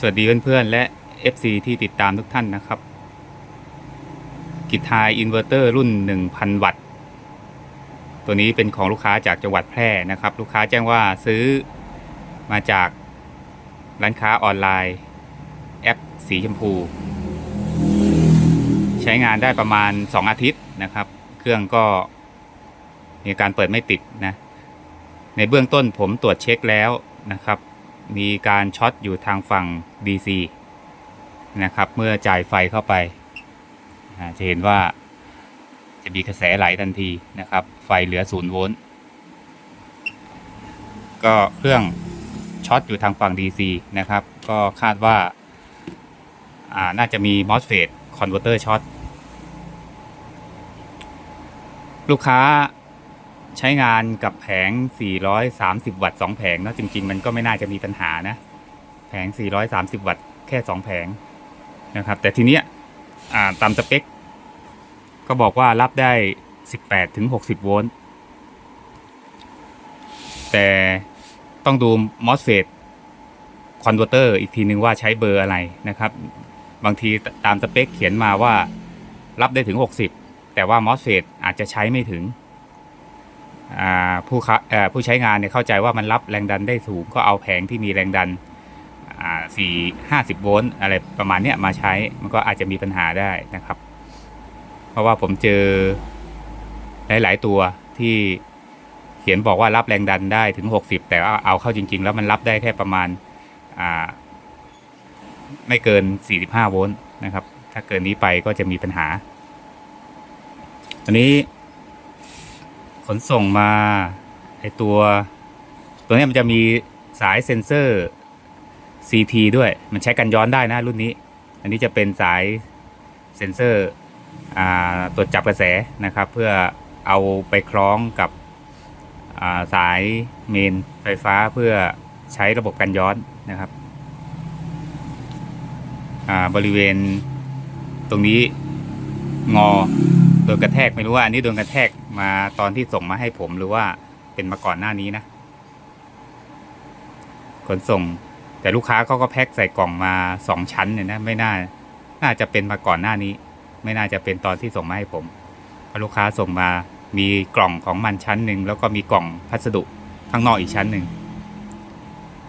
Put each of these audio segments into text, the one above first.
สวัสดีเพื่อนๆ และ FC ที่ติดตามทุกท่านนะครับ กิทายอินเวอร์เตอร์รุ่น 1,000 วัตต์ ตัวนี้เป็นของลูกค้าจากจังหวัดแพร่นะครับ ลูกค้าแจ้งว่าซื้อมาจากร้านค้าออนไลน์ แอปสีชมพู ใช้งานได้ประมาณ 2 อาทิตย์นะครับ เครื่องก็มีการเปิดไม่ติดนะ ในเบื้องต้นผมตรวจเช็คแล้วนะครับ มีการช็อตอยู่ทางฝั่ง DC นะครับ เมื่อจ่ายไฟเข้าไป จะเห็นว่าจะมีกระแสไหลทันทีนะครับ ไฟเหลือศูนย์โวลต์ก็เครื่องช็อตอยู่ทางฝั่ง DC นะครับ ก็คาดว่าอ่าน่าจะมี MOSFET converter ช็อตลูกค้า ใช้งานกับแผง 430 วัตต์ 2 แผงเนอะจริง ๆ มันก็ไม่น่าจะมีปัญหานะ แผง 430 วัตต์ แค่ 2 แผงนะครับ แต่ทีเนี้ยตามสเปค ก็บอกว่ารับได้ 18 ถึง 60 โวลต์ แต่ต้องดู MOSFET converter อีกทีนึงว่าใช้เบอร์อะไรนะครับ บางทีตามสเปคเขียนมาว่ารับได้ถึง 60 แต่ว่า MOSFET อาจจะใช้ไม่ถึง ผู้ผู้ใช้งานเนี่ยเข้าใจว่ามันรับแรงดันได้สูงก็เอาแผงที่มีแรงดันสี่ห้าสิบโวลต์อะไรประมาณเนี้ยมาใช้มันก็อาจจะมีปัญหาได้นะครับ เพราะว่าผมเจอหลาย ๆ ตัวที่เขียนบอกว่ารับแรงดันได้ถึง 60 แต่ว่าเอาเข้าจริง ๆ แล้วมันรับได้แค่ประมาณาไม่เกิน 45 โวลต์นะครับ ถ้าเกินนี้ไปก็จะมีปัญหาอันนี้ ขนส่งมาไอตัว ตัวนี้มันจะมีสายเซ็นเซอร์ CT ด้วยมันใช้กันย้อนได้นะรุ่นนี้ อันนี้จะเป็นสายเซ็นเซอร์อตรวจจับกระแสนะครับ เพื่อเอาไปคล้องกับาสายเมนไฟฟ้าเพื่อใช้ระบบกันย้อนนะครับบริเวณตรงนี้งอโดนกระแทกไม่รู้ว่าอันนี้โดนกระแทก มาตอนที่ส่งมาให้ผมหรือว่าเป็นมาก่อนหน้านี้นะ ขนส่ง แต่ลูกค้าเขาก็แพ็คใส่กล่องมาสองชั้นเนี่ยนะไม่น่า น่าจะเป็นมาก่อนหน้านี้ ไม่น่าจะเป็นตอนที่ส่งมาให้ผมเพราะลูกค้าส่งมามีกล่องของมันชั้นหนึ่งแล้วก็มีกล่องพัสดุข้างนอกอีกชั้นหนึ่ง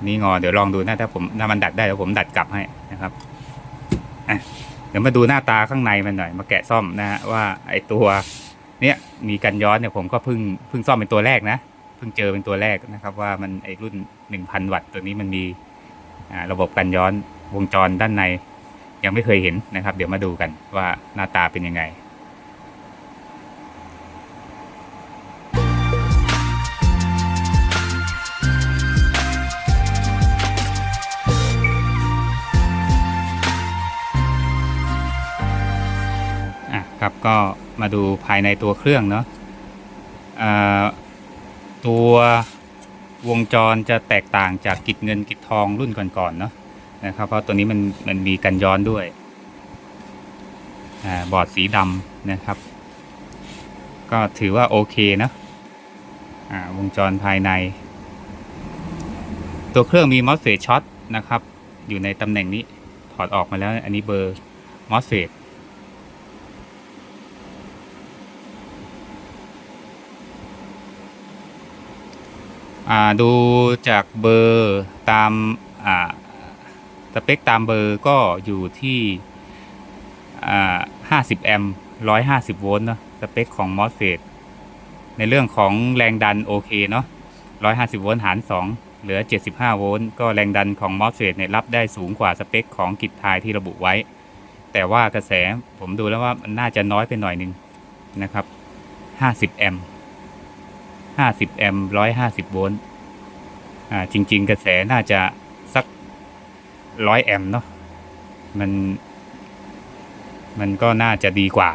นี่งอเดี๋ยวลองดูนะถ้าผมถ้ามันดัดได้แล้วผมดัดกลับให้นะครับเดี๋ยวมาดูหน้าตาข้างในมันหน่อย มาแกะซ่อมนะฮะว่าไอตัว เนี้ยมีกันย้อนเนี่ยผมก็เพิ่งเพิ่งซ่อมเป็นตัวแรกนะเพิ่งเจอเป็นตัวแรกนะครับ ว่ามันไอรุ่น 1,000 วัตต์ตัวนี้มันมีระบบกันย้อนวงจรด้านใน ยังไม่เคยเห็นนะครับ เดี๋ยวมาดูกันว่าหน้าตาเป็นยังไงอะครับก็ มาดูภายในตัวเครื่องเนาะอ่าตัววงจรจะแตกต่างจากกิจเงินกิจทองรุ่นก่อนๆเนาะนะครับเพราะตัวนี้มันมันมีกันย้อนด้วยอาบอร์ดสีดำนะครับ ก็ถือว่าโอเคนะอ่าวงจรภายใน ตัวเครื่องมีมอสเฟตช็อตนะครับ อยู่ในตำแหน่งนี้ถอดออกมาแล้วอันนี้เบอร์มอสเฟต ดูจากเบอร์ตามสเปคตามเบอร์ก็อยู่ที่50 แอมป์ 150 โวลต์เนอะสเปคของ MOSFET ในเรื่องของแรงดันโอเคเนาะ 150 โวลต์หาร 2 เหลือ 75 โวลต์ก็แรงดันของ MOSFET เนี่ยรับได้สูงกว่าสเปคของกิจทายที่ระบุไว้ แต่ว่ากระแสผมดูแล้วว่ามันน่าจะน้อยไปหน่อยนึงนะครับ 50 แอมป์ 50 แอมป์ 150 โวลต์อ่าจริง ๆ กระแสน่าจะสักร้อยแอมป์เนาะมันมันก็น่าจะดีกว่า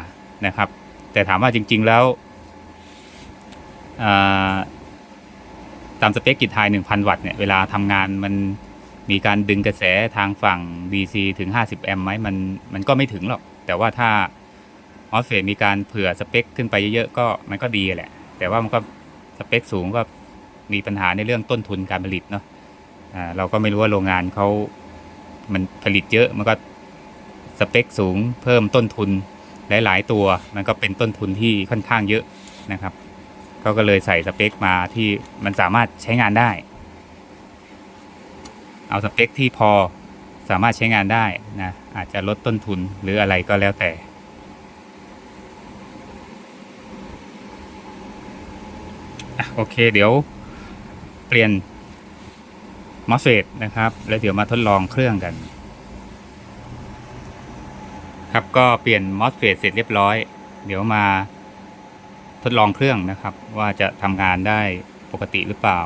นะครับ แต่ถามว่าจริง ๆ แล้วอ่าตามสเปคกิจไทย1,000 วัตต์เนี่ย เวลาทำงานมันมีการดึงกระแสทางฝั่ง DC ถึง 50 แอมป์ไหมมันมันก็ไม่ถึงหรอก แต่ว่าถ้า m o s f e t มีการเผื่อสเปคขึ้นไปเยอะๆ ก็มันก็ดีแหละ แต่ว่ามันก็ สเปคสูงก็มีปัญหาในเรื่องต้นทุนการผลิตเนาะเราก็ไม่รู้ว่าโรงงานเขามันผลิตเยอะมันก็สเปคสูงเพิ่มต้นทุนหลาย ๆ ตัว มันก็เป็นต้นทุนที่ค่อนข้างเยอะนะครับเขาก็เลยใส่สเปคมาที่มันสามารถใช้งานได้ เอาสเปคที่พอสามารถใช้งานได้นะอาจจะลดต้นทุนหรืออะไรก็แล้วแต่ อะ โอเค เดี๋ยวเปลี่ยนมอสเฟตนะครับ แล้วเดี๋ยวมาทดลองเครื่องกัน ครับก็เปลี่ยนมอสเฟตเสร็จเรียบร้อย เดี๋ยวมาทดลองเครื่องนะครับ ว่าจะทำงานได้ปกติหรือเปล่า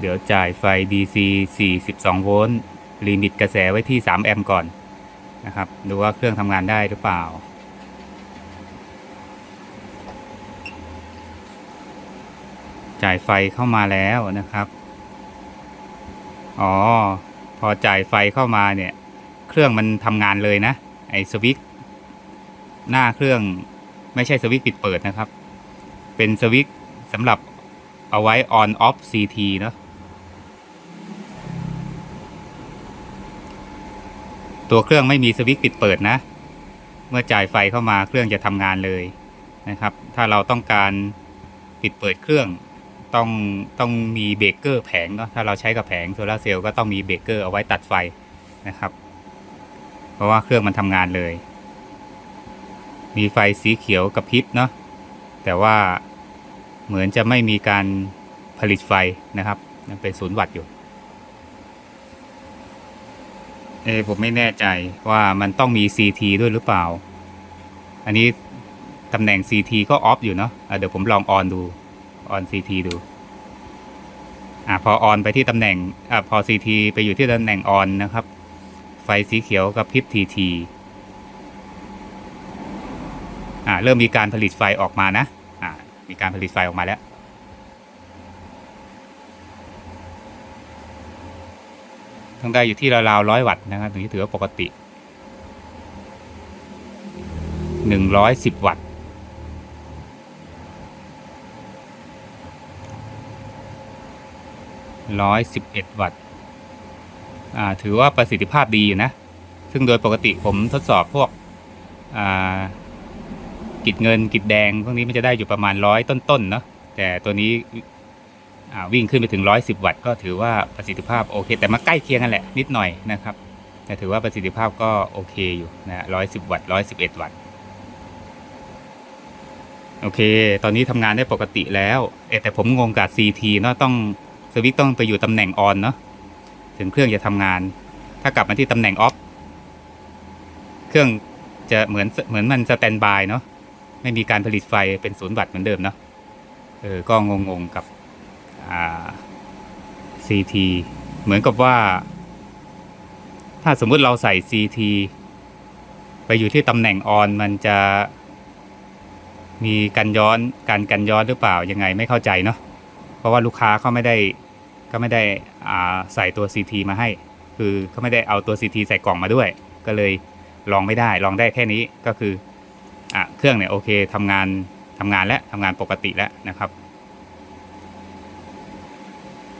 เดี๋ยวจ่ายไฟ DC 42 โวลต์ลิมิตกระแสไว้ที่ 3 แอมป์ก่อน นะครับ ดูว่าเครื่องทำงานได้หรือเปล่า จ่ายไฟเข้ามาแล้วนะครับ อ๋อ พอจ่ายไฟเข้ามาเนี่ย เครื่องมันทำงานเลยนะ ไอ้สวิตช์หน้าเครื่องไม่ใช่สวิตช์ปิดเปิดนะครับ เป็นสวิตช์สำหรับเอาไว้ on off CT เนอะ ตัวเครื่องไม่มีสวิตช์ปิดเปิดนะ เมื่อจ่ายไฟเข้ามาเครื่องจะทำงานเลยนะครับ ถ้าเราต้องการปิดเปิดเครื่อง ต้องต้องมีเบรกเกอร์แผงเนาะถ้าเราใช้กับแผงโซลาร์เซลล์ก็ต้องมีเบรกเกอร์เอาไว้ตัดไฟนะครับ เพราะว่าเครื่องมันทำงานเลย มีไฟสีเขียวกับพริบเนาะแต่ว่าเหมือนจะไม่มีการผลิตไฟนะครับยังเป็นศูนย์วัตต์อยู่ เออผมไม่แน่ใจว่ามันต้องมี CT ด้วยหรือเปล่า อันนี้ตำแหน่ง CT ก็ออฟอยู่เนาะะเดี๋ยวผมลองออนดูออน CT ดูอ่าพอออนไปที่ตำแหน่งอ่าพอ CT ไปอยู่ที่ตำแหน่งออนนะครับ ไฟสีเขียวกับพริบ TT อ่าเริ่มมีการผลิตไฟออกมานะอ่ามีการผลิตไฟออกมาแล้ว ต้องได้อยู่ที่ราวๆร้อยวัตต์นะครับถึงจะถือว่าปกติหนึ่งร้อยสิบวัตต์ร้อยสิบเอ็ดวัตต์อ่าถือว่าประสิทธิภาพดีอยู่นะ ซึ่งโดยปกติผมทดสอบพวกอ่ากิดเงินกิดแดง พวกนี้มันจะได้อยู่ประมาณร้อยต้นๆเนาะแต่ตัวนี้ วิ่งขึ้นไปถึงร้อยสิบวัตต์ก็ถือว่าประสิทธิภาพโอเค แต่มาใกล้เคียงกันแหละนิดหน่อยนะครับแต่ถือว่าประสิทธิภาพก็โอเคอยู่นะร้อยสิบวัตต์ร้อยสิบเอ็ดวัตต์โอเค ตอนนี้ทำงานได้ปกติแล้วเอแต่ผมงงกับ CT เนาะต้องสวิตช์ต้องไปอยู่ตำแหน่งออนเนาะถึงเครื่องจะทำงาน ถ้ากลับมาที่ตำแหน่งออฟเครื่องจะเหมือนเหมือนมันสแตนบายเนาะไม่มีการผลิตไฟเป็นศูนย์วัตต์เหมือนเดิมเนาะเออก็งงๆกับ CT เหมือนกับว่า ถ้าสมมุติเราใส่ CT ไปอยู่ที่ตำแหน่งออนมันจะมีการย้อนการกันย้อนหรือเปล่ายังไงไม่เข้าใจเนาะเพราะว่าลูกค้าเขาไม่ได้ก็ไม่ได้ใส่ตัว CT มาให้ คือเขาไม่ได้เอาตัว CT ใส่กล่องมาด้วย ก็เลยลองไม่ได้ลองได้แค่นี้ก็คืออเครื่องเนี่ยโอเคทำงานทำงานแล้วทำงานปกติแล้วนะครับ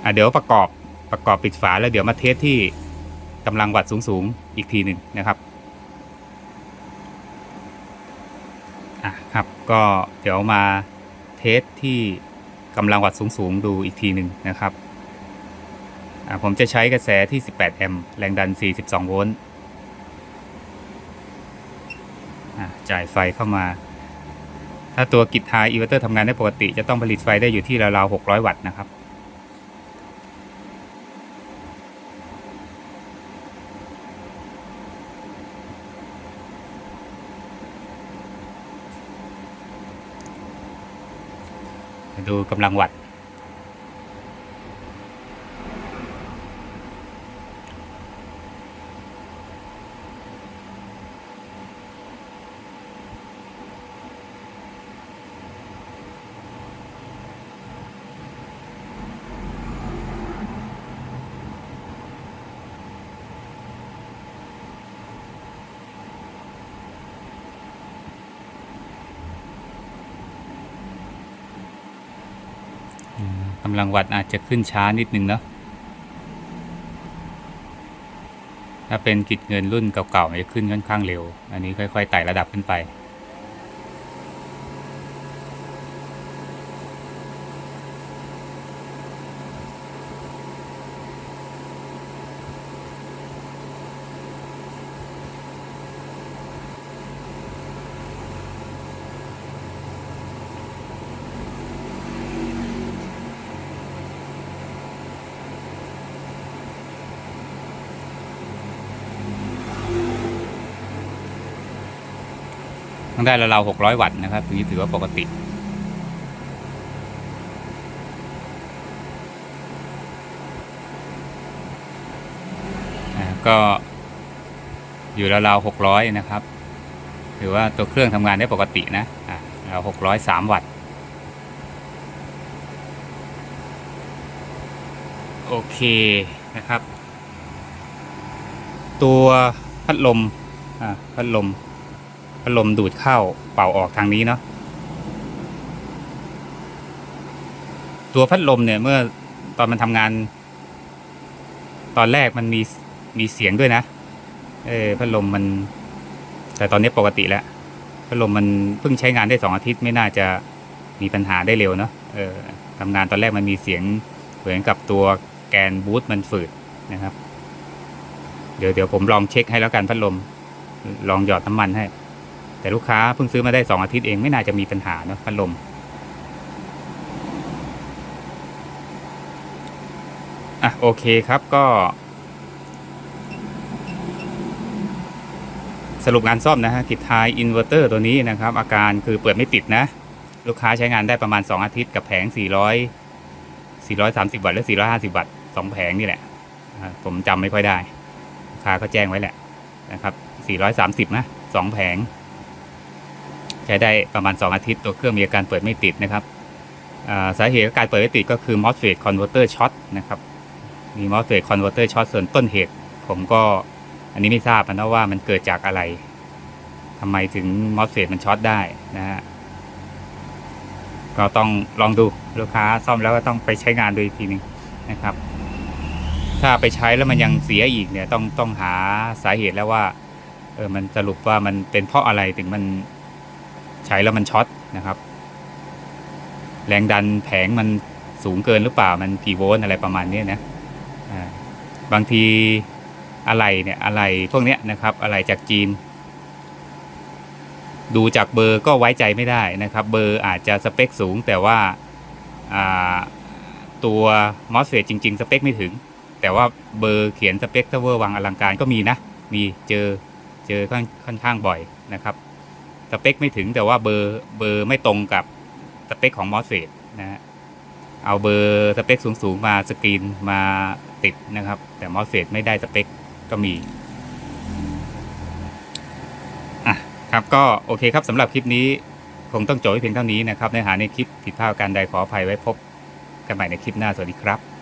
อะเดี๋ยวประกอบประกอบปิดฝาแล้วเดี๋ยวมาเทสที่กำลังวัดสูงๆอีกทีหนึ่งนะครับอะครับก็เดี๋ยวมาเทสที่กำลังวัดสูงๆดูอีกทีหนึ่งนะครับอะผมจะใช้กระแสที่ 18 แอมป์แรงดัน 42 โวลต์อะจ่ายไฟเข้ามา ถ้าตัวกิจไฮอินเวอร์เตอร์ทำงานได้ปกติ จะต้องผลิตไฟได้อยู่ที่ราวๆ600 วัตต์นะครับ ดูกำลังวัดำลังวัดอาจจะขึ้นช้านิดนึงเนาะถ้าเป็นกิจเงินรุ่นเก่าๆจะขึ้นค่อนข้างเร็ว อันนี้ค่อยๆไต่ระดับขึ้นไป ต้องได้ราวๆ600วัตต์นะครับตรงนี้ถือว่าปกติ ก็อยู่ราวๆ600นะครับถือว่าตัวเครื่องทำงานได้ปกตินะอ่าเรา603วัตต์ โอเคนะครับ ตัวพัดลม อ่า พัดลม พัดลมดูดเข้าเป่าออกทางนี้เนาะตัวพัดลมเนี่ยเมื่อตอนมันทำงาน ตอนแรกมันมีมีเสียงด้วยนะ เออพัดลมมัน แต่ตอนนี้ปกติแล้วพัดลมมันเพิ่งใช้งานได้สองอาทิตย์ไม่น่าจะมีปัญหาได้เร็วเนาะเออทำงานตอนแรกมันมีเสียงเหมือนกับตัวแกนบูทมันฝืดนะครับ เดี๋ยวเดี๋ยวผมลองเช็คให้แล้วกันพัดลม ลองหยอดน้ำมันให้ แต่ลูกค้าเพิ่งซื้อมาได้สองอาทิตย์เองไม่น่าจะมีปัญหาเนอะพัดลม อะโอเคครับก็ สรุปงานซ่อมนะฮะกิจทายอินเวอร์เตอร์ตัวนี้นะครับ อาการคือเปิดไม่ติดนะ ลูกค้าใช้งานได้ประมาณ 2 อาทิตย์กับแผง 400 430 วัตต์หรือ450 วัตต์สองแผงนี่แหละผมจำไม่ค่อยได้ ลูกค้าก็แจ้งไว้แหละนะครับ 430 นะสองแผง ใช้ได้ประมาณ 2 อาทิตย์ตัวเครื่องมีอาการเปิดไม่ติดนะครับสาเหตุการเปิดไม่ติดก็คือ MOSFET converter short นะครับมี MOSFET converter short ส่วนต้นเหตุ ผมก็อันนี้ไม่ทราบนะว่ามันเกิดจากอะไรทำไมถึง MOSFET มันช็อตได้นะฮะก็ต้องลองดูลูกค้าซ่อมแล้วก็ต้องไปใช้งานดูอีกทีหนึงนะครับ ถ้าไปใช้แล้วมันยังเสียอีกเนี่ยต้องต้องหาสาเหตุแล้วว่าเออมันสรุปว่ามันเป็นเพราะอะไรถึงมัน ใช้แล้วมันช็อตนะครับ แรงดันแผงมันสูงเกินหรือเปล่ามันกี่โวลต์อะไรประมาณนี้นะบางทีอะไรเนี่ยอะไรพวกเนี้ยนะครับ อะไรจากจีน ดูจากเบอร์ก็ไว้ใจไม่ได้นะครับ เบอร์อาจจะสเปคสูงแต่ว่าตัว MOSFET จริง ๆ สเปคไม่ถึง แต่ว่าเบอร์เขียนสเปคเซอร์เวอร์วังอลังการก็มีนะ มีเจอเจอค่อนข้างบ่อยนะครับ สเปคไม่ถึงแต่ว่าเบอร์เบอร์ไม่ตรงกับสเปคของ MOSFET นะฮะเอาเบอร์สเปคสูงๆมาสกรีนมาติดนะครับ แต่ MOSFET ไม่ได้สเปคก็มีอะครับก็โอเคครับสำหรับคลิปนี้คงต้องจบไว้เพียงเท่านี้นะครับเนื้อหาในคลิปผิดพลาดการใดขออภัยไว้พบกันใหม่ในคลิปหน้าสวัสดีครับ